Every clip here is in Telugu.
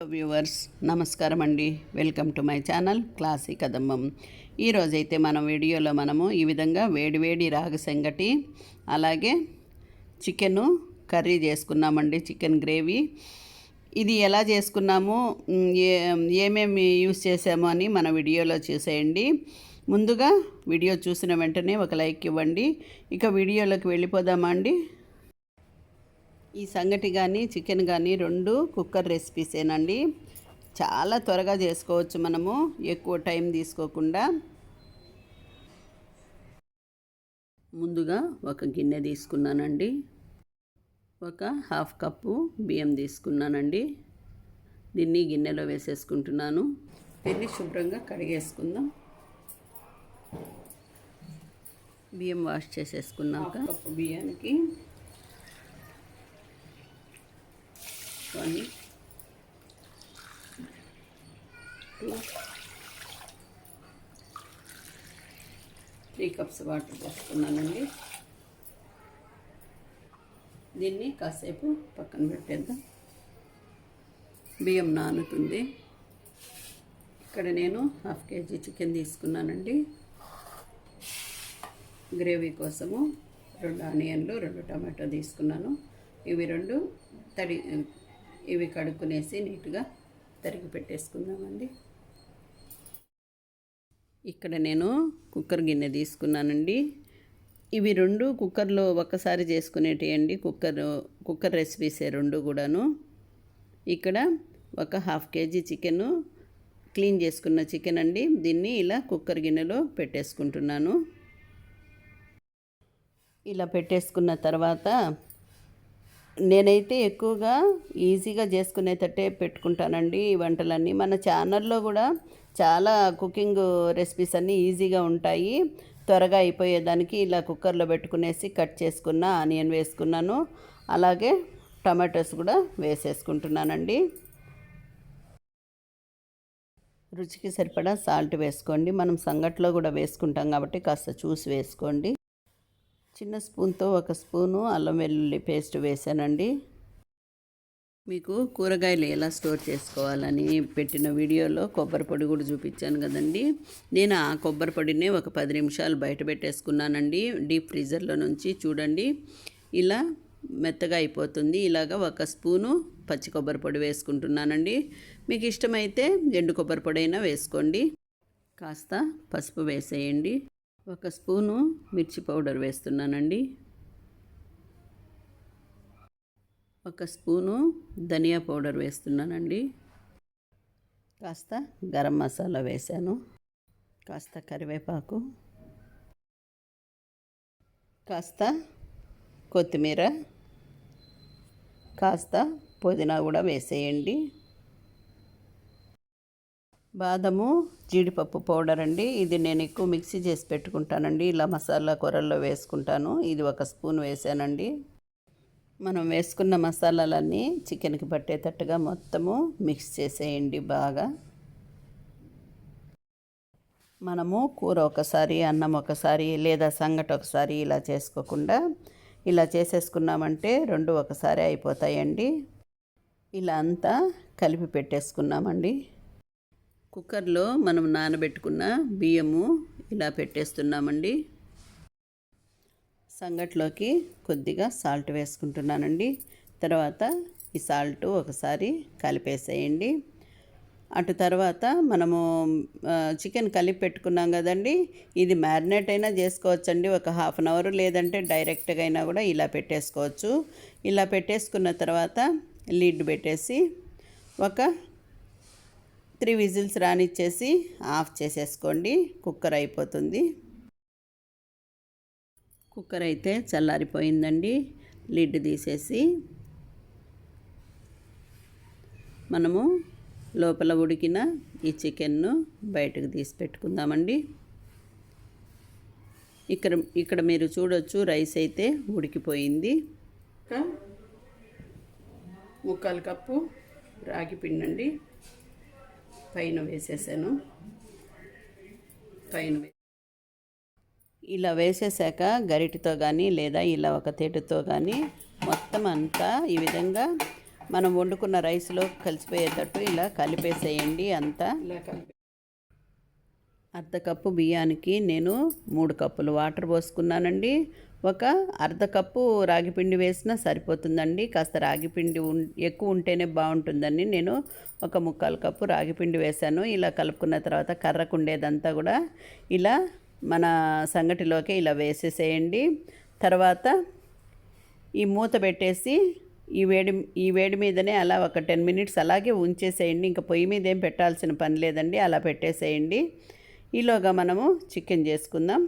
వ్యూవర్స్ నమస్కారం అండి. Welcome to my channel classic Kadambam ఈరోజైతే మనం వీడియోలో మనము ఈ విధంగా వేడివేడి రాగి సంగటి అలాగే చికెను కర్రీ చేసుకున్నామండి చికెన్ గ్రేవీ. ఇది ఎలా చేసుకున్నాము ఏమేమి యూస్ చేసాము అని మన వీడియోలో చూసేయండి. ముందుగా వీడియో చూసిన వెంటనే ఒక లైక్ ఇవ్వండి. ఇక వీడియోలోకి వెళ్ళిపోదామా అండి? ఈ సంగటి కానీ చికెన్ కానీ రెండు కుక్కర్ రెసిపీసేనండి. చాలా త్వరగా చేసుకోవచ్చు మనము ఎక్కువ టైం తీసుకోకుండా. ముందుగా ఒక గిన్నె తీసుకున్నానండి. ఒక హాఫ్ కప్పు బియ్యం తీసుకున్నానండి. దీన్ని గిన్నెలో వేసేసుకుంటున్నాను. దీన్ని శుభ్రంగా కడిగేసుకుందాం. బియ్యం వాష్ చేసేసుకున్నాక కప్పు బియ్యానికి కానీ త్రీ కప్స్ వాటర్ పోసుకున్నానండి. దీన్ని కాసేపు పక్కన పెట్టేద్దాం. బియ్యం నానుతుంది. ఇక్కడ నేను హాఫ్ కేజీ చికెన్ తీసుకున్నానండి. గ్రేవీ కోసము రెండు ఆనియన్లు రెండు టమాటో తీసుకున్నాను. ఇవి రెండు తడి ఇవి కడుక్కునేసి నీట్గా తరిగి పెట్టేసుకుందామండి. ఇక్కడ నేను కుక్కర్ గిన్నె తీసుకున్నానండి. ఇవి రెండు కుక్కర్లో ఒక్కసారి చేసుకునేటివండి కుక్కర్ కుక్కర్ రెసిపీసే రెండు కూడాను. ఇక్కడ ఒక హాఫ్ కేజీ చికెను క్లీన్ చేసుకున్న చికెన్ అండి. దీన్ని ఇలా కుక్కర్ గిన్నెలో పెట్టేసుకుంటున్నాను. ఇలా పెట్టేసుకున్న తర్వాత నేనైతే ఎక్కువగా ఈజీగా చేసుకునేటట్టే పెట్టుకుంటానండి ఈ వంటలన్నీ. మన ఛానల్లో కూడా చాలా కుకింగ్ రెసిపీస్ అన్నీ ఈజీగా ఉంటాయి. త్వరగా అయిపోయేదానికి ఇలా కుక్కర్లో పెట్టుకునేసి కట్ చేసుకున్న ఆనియన్ వేసుకున్నాను. అలాగే టమాటోస్ కూడా వేసేసుకుంటున్నానండి. రుచికి సరిపడా సాల్ట్ వేసుకోండి. మనం సంగట్లో కూడా వేసుకుంటాం కాబట్టి కాస్త చూసి వేసుకోండి. చిన్న స్పూన్తో ఒక స్పూను అల్లం వెల్లుల్లి పేస్ట్ వేసానండి. మీకు కూరగాయలు ఎలా స్టోర్ చేసుకోవాలని పెట్టిన వీడియోలో కొబ్బరి పొడి కూడా చూపించాను కదండి. నేను ఆ కొబ్బరి పొడిని ఒక పది నిమిషాలు బయట పెట్టేసుకున్నానండి. డీప్ ఫ్రీజర్లో నుంచి చూడండి. ఇలా మెత్తగా అయిపోతుంది. ఇలాగ ఒక స్పూను పచ్చి కొబ్బరి పొడి వేసుకుంటున్నానండి. మీకు ఇష్టమైతే ఎండు కొబ్బరి పొడి అయినా వేసుకోండి. కాస్త పసుపు వేసేయండి. ఒక స్పూను మిర్చి పౌడర్ వేస్తున్నానండి. ఒక స్పూను ధనియా పౌడర్ వేస్తున్నానండి. కాస్త గరం మసాలా వేసాను కాస్త కరివేపాకు. కాస్త కొత్తిమీర. కాస్త పుదీనా కూడా వేసేయండి. బాదము జీడిపప్పు పౌడర్ అండి. ఇది నేను ఎక్కువ మిక్సీ చేసి పెట్టుకుంటానండి. ఇలా మసాలా కూరల్లో వేసుకుంటాను. ఇది ఒక స్పూన్ వేసానండి. మనం వేసుకున్న మసాలాలన్నీ చికెన్కి పట్టేటట్టుగా మొత్తము మిక్స్ చేసేయండి బాగా. మనము కూర ఒకసారి అన్నం ఒకసారి లేదా సంగటి ఒకసారి ఇలా చేసుకోకుండా ఇలా చేసేసుకున్నామంటే రెండు ఒకసారి అయిపోతాయండి. ఇలా అంతా కలిపి పెట్టేసుకున్నామండి. కుక్కర్లో మనం నానబెట్టుకున్న బియ్యము ఇలా పెట్టేస్తున్నామండి. సంగట్లోకి కొద్దిగా సాల్ట్ వేసుకుంటున్నానండి. తర్వాత ఈ సాల్ట్ ఒకసారి కలిపేసేయండి. అటు తర్వాత మనము చికెన్ కలిపి పెట్టుకున్నాం కదండి. ఇది మ్యారినేట్ అయినా చేసుకోవచ్చండి. ఒక హాఫ్ అన్ అవర్ లేదంటే డైరెక్ట్గా అయినా కూడా ఇలా పెట్టేసుకోవచ్చు. ఇలా పెట్టేసుకున్న తర్వాత లిడ్ పెట్టేసి ఒక త్రీ విజిల్స్ రానిచ్చేసి ఆఫ్ చేసేసుకోండి. కుక్కర్ అయిపోతుంది. కుక్కర్ అయితే చల్లారిపోయిందండి. లిడ్ తీసేసి మనము లోపల ఉడికిన ఈ చికెన్ను బయటకు తీసి పెట్టుకుందామండి. ఇక్కడ ఇక్కడ మీరు చూడొచ్చు రైస్ అయితే ఉడికిపోయింది. ముక్కాలు కప్పు రాగి పిండి అండి పైన వేసేసాను. పైన ఇలా వేసేసాక గరిటతో కానీ లేదా ఇలా ఒక తేటుతో కానీ మొత్తం అంతా ఈ విధంగా మనం వండుకున్న రైస్లో కలిసిపోయేటట్టు ఇలా కలిపేసేయండి అంతా. అర్ధ కప్పు బియ్యానికి నేను మూడు కప్పులు వాటర్ పోసుకున్నానండి. ఒక అర్ధ కప్పు రాగిపిండి వేసినా సరిపోతుందండి. కాస్త రాగిపిండి ఉన్ ఎక్కువ ఉంటేనే బాగుంటుందని నేను ఒక ముక్కాలు కప్పు రాగిపిండి వేశాను. ఇలా కలుపుకున్న తర్వాత కర్రకు ఉండేదంతా కూడా ఇలా మన సంగటిలోకి ఇలా వేసేసేయండి. తర్వాత ఈ మూత పెట్టేసి ఈ వేడి ఈ వేడి మీదనే అలా ఒక టెన్ మినిట్స్ అలాగే ఉంచేసేయండి. ఇంకా పొయ్యి మీద ఏం పెట్టాల్సిన పని లేదండి. అలా పెట్టేసేయండి. ఈలోగా మనము చికెన్ చేసుకుందాం.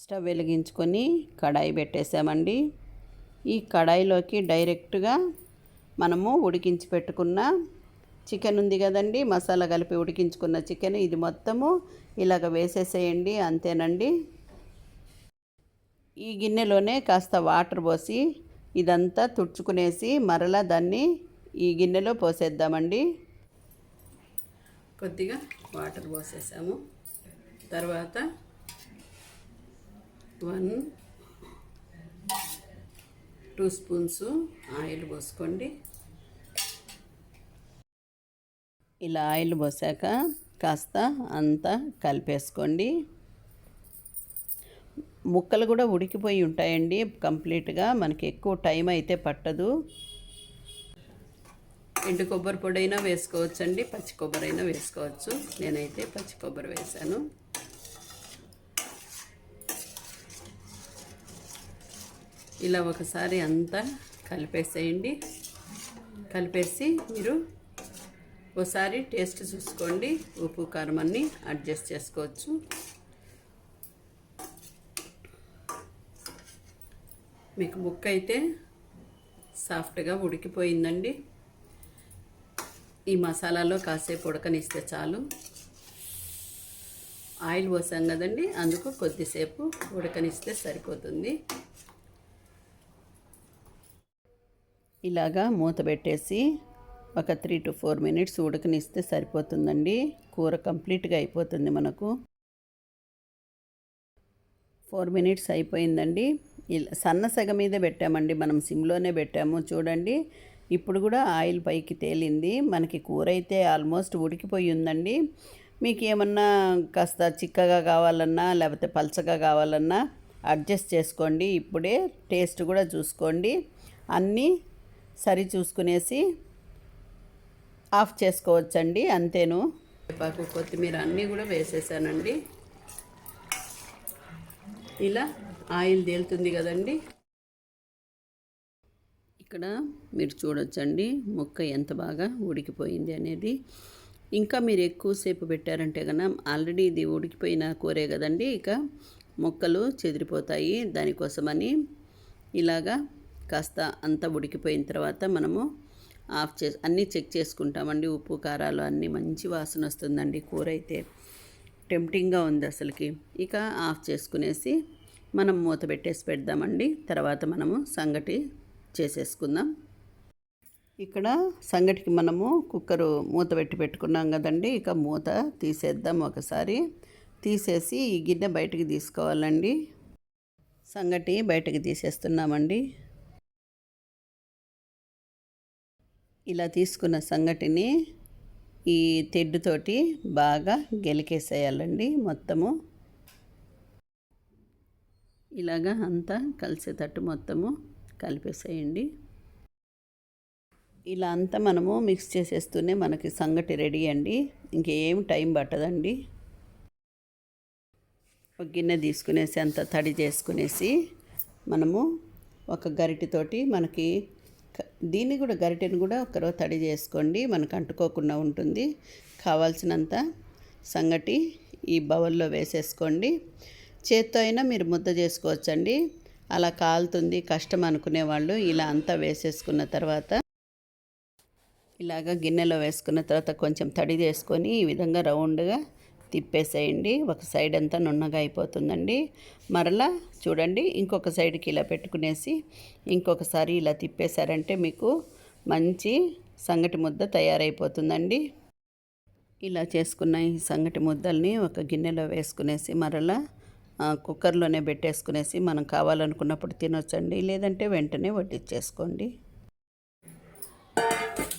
స్టవ్ వెలిగించుకొని కడాయి పెట్టేసామండి. ఈ కడాయిలోకి డైరెక్ట్గా మనము ఉడికించి పెట్టుకున్న చికెన్ ఉంది కదండి మసాలా కలిపి ఉడికించుకున్న చికెన్. ఇది మొత్తము ఇలాగ వేసేసేయండి అంతేనండి. ఈ గిన్నెలోనే కాస్త వాటర్ పోసి ఇదంతా తుడుచుకునేసి మరలా దాన్ని ఈ గిన్నెలో పోసేద్దామండి. కొద్దిగా వాటర్ పోసేసాము. తర్వాత వన్ టూ స్పూన్స్ ఆయిల్ పోసుకోండి. ఇలా ఆయిల్ పోసాక కాస్త అంతా కలిపేసుకోండి. ముక్కలు కూడా ఉడికిపోయి ఉంటాయండి కంప్లీట్గా మనకి ఎక్కువ టైం అయితే పట్టదు. ఎండు కొబ్బరి పొడి అయినా వేసుకోవచ్చండి పచ్చి కొబ్బరి అయినా వేసుకోవచ్చు. నేనైతే పచ్చి కొబ్బరి వేశాను ఇలా ఒకసారి అంతా కలిపేసేయండి. కలిపేసి మీరు ఒకసారి టేస్ట్ చూసుకోండి. ఉప్పు కారం అన్నీ అడ్జస్ట్ చేసుకోవచ్చు. మీకు ముక్క అయితే సాఫ్ట్గా ఉడికిపోయిందండి. ఈ మసాలాలో కాసేపు ఉడకనిస్తే చాలు. ఆయిల్ పోసాం కదండి అందుకు కొద్దిసేపు ఉడకనిస్తే సరిపోతుంది. ఇలాగా మూత పెట్టేసి ఒక త్రీ టు ఫోర్ మినిట్స్ ఉడకనిస్తే సరిపోతుందండి. కూర కంప్లీట్గా అయిపోతుంది మనకు. ఫోర్ మినిట్స్ అయిపోయిందండి. ఇలా సన్న సగ మీదే పెట్టామండి. మనం సిమ్లోనే పెట్టాము. చూడండి. ఇప్పుడు కూడా ఆయిల్ పైకి తేలింది. మనకి కూర అయితే ఆల్మోస్ట్ ఉడికిపోయి ఉందండి. మీకు ఏమన్నా కాస్త చిక్కగా కావాలన్నా లేకపోతే పలచగా కావాలన్నా అడ్జస్ట్ చేసుకోండి. ఇప్పుడే టేస్ట్ కూడా చూసుకోండి. అన్నీ సరి చూసుకునేసి ఆఫ్ చేసుకోవచ్చండి అంతేను. పాకు కొత్తిమీర అన్నీ కూడా వేసేసానండి. ఇలా ఆయిల్ తేలుతుంది కదండి. ఇక్కడ మీరు చూడొచ్చండి ముక్క ఎంత బాగా ఉడికిపోయింది అనేది. ఇంకా మీరు ఎక్కువసేపు పెట్టారంటే కన్నా ఆల్రెడీ ఇది ఉడికిపోయిన కూరే కదండి ఇక ముక్కలు చెదిరిపోతాయి. దానికోసమని ఇలాగా కాస్త అంతా ఉడికిపోయిన తర్వాత మనము ఆఫ్ చేసి అన్నీ చెక్ చేసుకుంటామండి. ఉప్పు కారాలు అన్నీ మంచి వాసన వస్తుందండి కూర అయితే. టెంప్టింగ్గా ఉంది అసలుకి. ఇక ఆఫ్ చేసుకునేసి మనం మూత పెట్టేసి పెడదామండి. తర్వాత మనము సంగటి చేసేసుకుందాం. ఇక్కడ సంగటికి మనము కుక్కరు మూత పెట్టి పెట్టుకున్నాం కదండి. ఇక మూత తీసేద్దాం ఒకసారి. తీసేసి ఈ గిన్నె బయటకు తీసుకోవాలండి. సంగటి బయటకు తీసేస్తున్నామండి. ఇలా తీసుకున్న సంగటిని ఈ తెడ్డుతోటి బాగా గెలికేసేయాలండి మొత్తము. ఇలాగా అంతా కలిసేటట్టు మొత్తము కలిపేసేయండి. ఇలా అంతా మనము మిక్స్ చేసేస్తూనే మనకి సంగటి రెడీ అండి. ఇంకేం టైం పట్టదండి. ఒక గిన్నె తీసుకునేసి అంత తడి చేసుకునేసి మనము ఒక గరిటితోటి మనకి దీన్ని కూడా గరిటెను కూడా ఒకరో తడి చేసుకోండి. మనకు అంటుకోకుండా ఉంటుంది. కావాల్సినంత సంగటి ఈ బౌల్లో వేసేసుకోండి. చేత్తో అయినా మీరు ముద్ద చేసుకోవచ్చండి. అలా కాలుతుంది కష్టం అనుకునే వాళ్ళు ఇలా అంతా వేసేసుకున్న తర్వాత ఇలాగ గిన్నెలో వేసుకున్న తర్వాత కొంచెం తడి చేసుకొని ఈ విధంగా రౌండ్గా తిప్పేసేయండి. ఒక సైడ్ అంతా నున్నగా అయిపోతుందండి. మరలా చూడండి ఇంకొక సైడ్కి ఇలా పెట్టుకునేసి ఇంకొకసారి ఇలా తిప్పేశారంటే మీకు మంచి సంగటి ముద్ద తయారైపోతుందండి. ఇలా చేసుకున్న ఈ సంగటి ముద్దల్ని ఒక గిన్నెలో వేసుకునేసి మరలా కుక్కర్లోనే పెట్టేసుకునేసి మనం కావాలనుకున్నప్పుడు తినొచ్చండి. లేదంటే వెంటనే వడ్డించేసుకోండి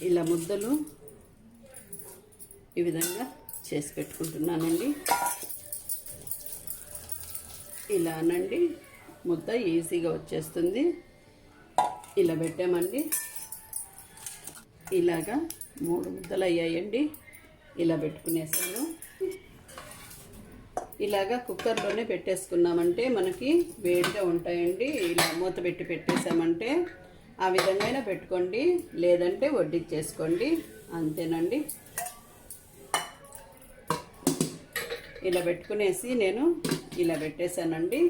ఇలా ముద్దలు ఈ విధంగా చేసి పెట్టుకుంటున్నానండి. ఇలానండి ముద్ద ఈజీగా వచ్చేస్తుంది. ఇలా పెట్టామండి. ఇలాగా మూడు ముద్దలు అయ్యాయండి. ఇలా పెట్టుకునేసాను. ఇలాగా కుక్కర్లోనే పెట్టేసుకున్నామంటే మనకి వేడిగా ఉంటాయండి. ఇలా మూత పెట్టి పెట్టేసామంటే ఆ విధంగా పెట్టుకోండి. లేదంటే వడ్డించేసుకోండి. అంతేనండి. ఇలా పెట్టుకునేసి నేను ఇలా పెట్టేశానండి.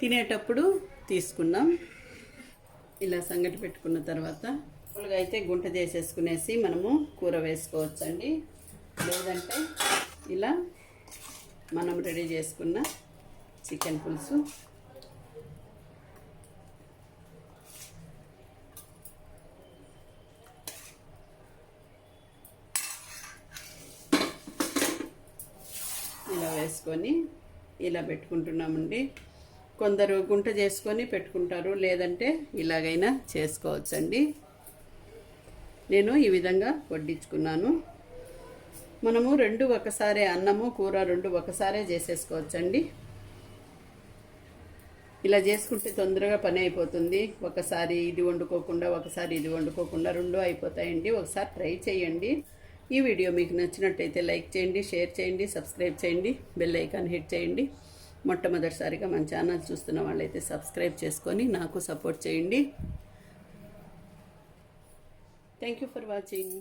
తినేటప్పుడు తీసుకున్నాం. ఇలా సంగటి పెట్టుకున్న తర్వాత మామూలుగా అయితే గుంట చేసేసుకునేసి మనము కూర వేసుకోవచ్చండి. లేదంటే ఇలా మనం రెడీ చేసుకున్న చికెన్ పులుసు ఇలా వేసుకొని ఇలా పెట్టుకుంటున్నామండి. కొందరు గుంట చేసుకొని పెట్టుకుంటారు లేదంటే ఇలాగైనా చేసుకోవచ్చండి. నేను ఈ విధంగా వడ్డించుకున్నాను. మనము రెండు ఒకసారి అన్నము కూర రెండు ఒకసారే చేసేసుకోవచ్చండి. ఇలా చేసుకుంటే తొందరగా పని అయిపోతుంది. ఒకసారి ఇది వండుకోకుండా ఒకసారి ఇది వండుకోకుండా రెండు అయిపోతాయండి. ఒకసారి ట్రై చేయండి. ఈ వీడియో మీకు నచ్చినట్టయితే లైక్ చేయండి షేర్ చేయండి సబ్స్క్రైబ్ చేయండి బెల్ ఐకాన్ హిట్ చేయండి. మొట్టమొదటిసారిగా మన ఛానల్ చూస్తున్న వాళ్ళైతే సబ్స్క్రైబ్ చేసుకొని నాకు సపోర్ట్ చేయండి. Thank you for watching